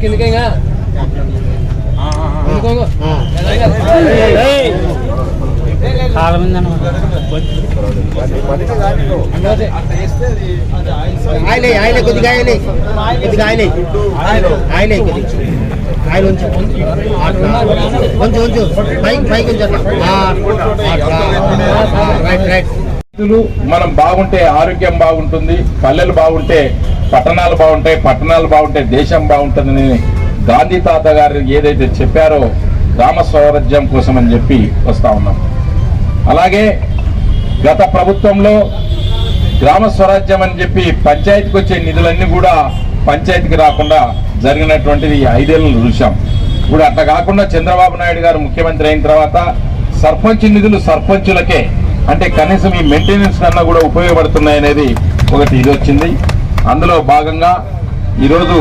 కిందకి ఇంకా ఇంకో, కొద్దిగా ఆయిలే. కొద్దిగా ఆయిలే. ఆయిలే కొద్దిగా. ఆయిల్ ఉంచు ఉంచు. ఉంచు. పైకి పైకి ఉంచు అట్లా. Right right. మనం బాగుంటే ఆరోగ్యం బాగుంటుంది పల్లెలు బాగుంటే పట్టణాలు బాగుంటాయి పట్టణాలు బాగుంటే దేశం బాగుంటుందని గాంధీ తాత గారు ఏదైతే చెప్పారో గ్రామ స్వరాజ్యం కోసం అని చెప్పి వస్తా ఉన్నాం. అలాగే గత ప్రభుత్వంలో గ్రామ స్వరాజ్యం అని చెప్పి పంచాయతీకి వచ్చే నిధులన్నీ కూడా పంచాయతీకి రాకుండా జరిగినటువంటిది ఐదేళ్ళు చూసాం ఇప్పుడు అట్లా కాకుండా చంద్రబాబు నాయుడు గారు ముఖ్యమంత్రి అయిన తర్వాత సర్పంచ్ నిధులు సర్పంచులకే అంటే కనీసం ఈ మెయింటెనెన్స్ కన్నా కూడా ఉపయోగపడుతున్నాయి అనేది ఒకటి ఇది వచ్చింది అందులో భాగంగా ఈరోజు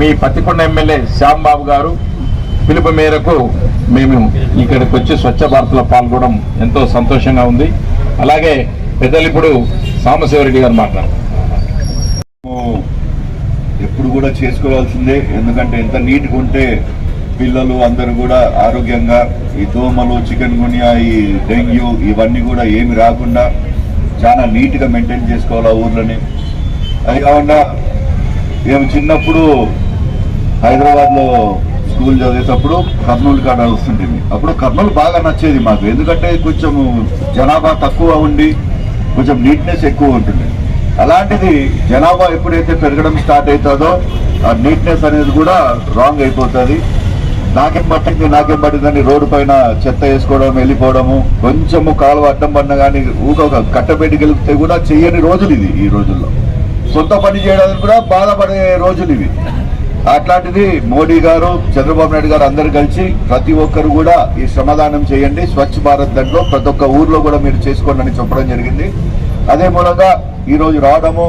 మీ పత్తికొండ ఎమ్మెల్యే శ్యాంబాబు గారు పిలుపు మేరకు మేము ఇక్కడికి వచ్చి స్వచ్ఛ భారత్లో పాల్గొనడం ఎంతో సంతోషంగా ఉంది. అలాగే పెద్దలు ఇప్పుడు సాంబశివరెడ్డి గారు మాట్లాడారు ఎప్పుడు కూడా చేసుకోవాల్సిందే. ఎందుకంటే ఎంత నీట్గా ఉంటే పిల్లలు అందరూ కూడా ఆరోగ్యంగా ఈ దోమలు చికెన్ గునియా ఈ డెంగ్యూ ఇవన్నీ కూడా ఏమి రాకుండా చాలా నీట్గా మెయింటైన్ చేసుకోవాలి ఆ ఊర్లని. అది కాకుండా మేము చిన్నప్పుడు హైదరాబాద్లో స్కూల్ చదివేటప్పుడు కర్నూలు కాడ వస్తుంటుంది. అప్పుడు కర్నూలు బాగా నచ్చేది మాకు. ఎందుకంటే కొంచెం జనాభా తక్కువ ఉండి కొంచెం నీట్నెస్ ఎక్కువ ఉంటుంది. అలాంటిది జనాభా ఎప్పుడైతే పెరగడం స్టార్ట్ అవుతుందో ఆ నీట్నెస్ అనేది కూడా రాంగ్ అయిపోతుంది. నాకేం పట్టింది నాకేం పట్టిందని రోడ్డు పైన చెత్త వేసుకోవడం వెళ్ళిపోవడము కొంచెము కాలువ అడ్డం పడిన కానీ ఊక ఒక కట్టబెట్టి గెలిపితే కూడా చెయ్యని రోజులు ఇది ఈ రోజుల్లో. సొంత పని చేయడానికి కూడా బాధపడే రోజులు ఇవి. అట్లాంటిది మోడీ గారు చంద్రబాబు నాయుడు గారు అందరు కలిసి ప్రతి ఒక్కరు కూడా ఈ శ్రమదానం చేయండి. స్వచ్ఛ భారత్ దాంట్లో ప్రతి ఒక్క ఊర్లో కూడా మీరు చేసుకోండి అని చెప్పడం జరిగింది. అదే మూలంగా ఈరోజు రావడము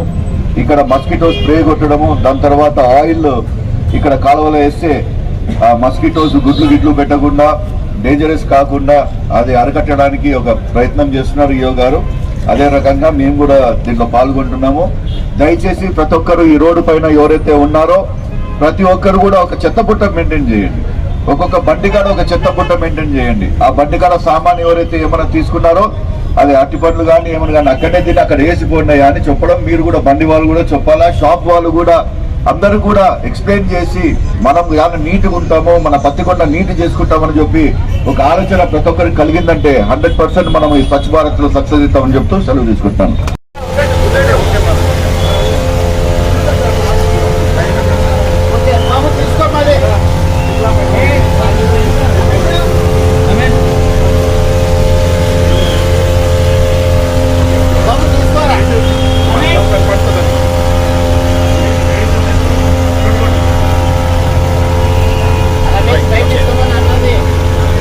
ఇక్కడ మస్కిటో స్ప్రే కొట్టడము దాని తర్వాత ఆయిల్ ఇక్కడ కాలువలో వేస్తే మస్కిటోస్ గుడ్లు గిడ్లు పెట్టకుండా డేంజరస్ కాకుండా అది అరకట్టడానికి ఒక ప్రయత్నం చేస్తున్నారు ఈయో గారు. అదే రకంగా మేము కూడా దీంట్లో పాల్గొంటున్నాము. దయచేసి ప్రతి ఒక్కరు ఈ రోడ్డు పైన ఎవరైతే ఉన్నారో ప్రతి ఒక్కరు కూడా ఒక చెత్తపుట్ట మెయింటైన్ చేయండి. ఒక్కొక్క బండి కాడ ఒక చెత్తపుట్ట మెయింటైన్ చేయండి. ఆ బండి కాడ సామాన్ ఎవరైతే ఏమైనా తీసుకున్నారో అది అట్టి పండ్లు కానీ ఏమైనా కానీ అక్కడే తిని అక్కడ వేసిపోయినాయా అని చెప్పడం మీరు కూడా బండి వాళ్ళు కూడా చెప్పాలా షాప్ వాళ్ళు కూడా అందరూ కూడా ఎక్స్ప్లెయిన్ చేసి మనం ఎలా నీట్గా ఉంటామో మన పత్తికొండ నీట్ చేసుకుంటామని చెప్పి ఒక ఆలోచన ప్రతి ఒక్కరికి కలిగిందంటే హండ్రెడ్ పర్సెంట్ మనం ఈ స్వచ్ఛ భారత్లో సక్సెస్ ఇస్తామని చెప్తూ సెలవు తీసుకుంటాను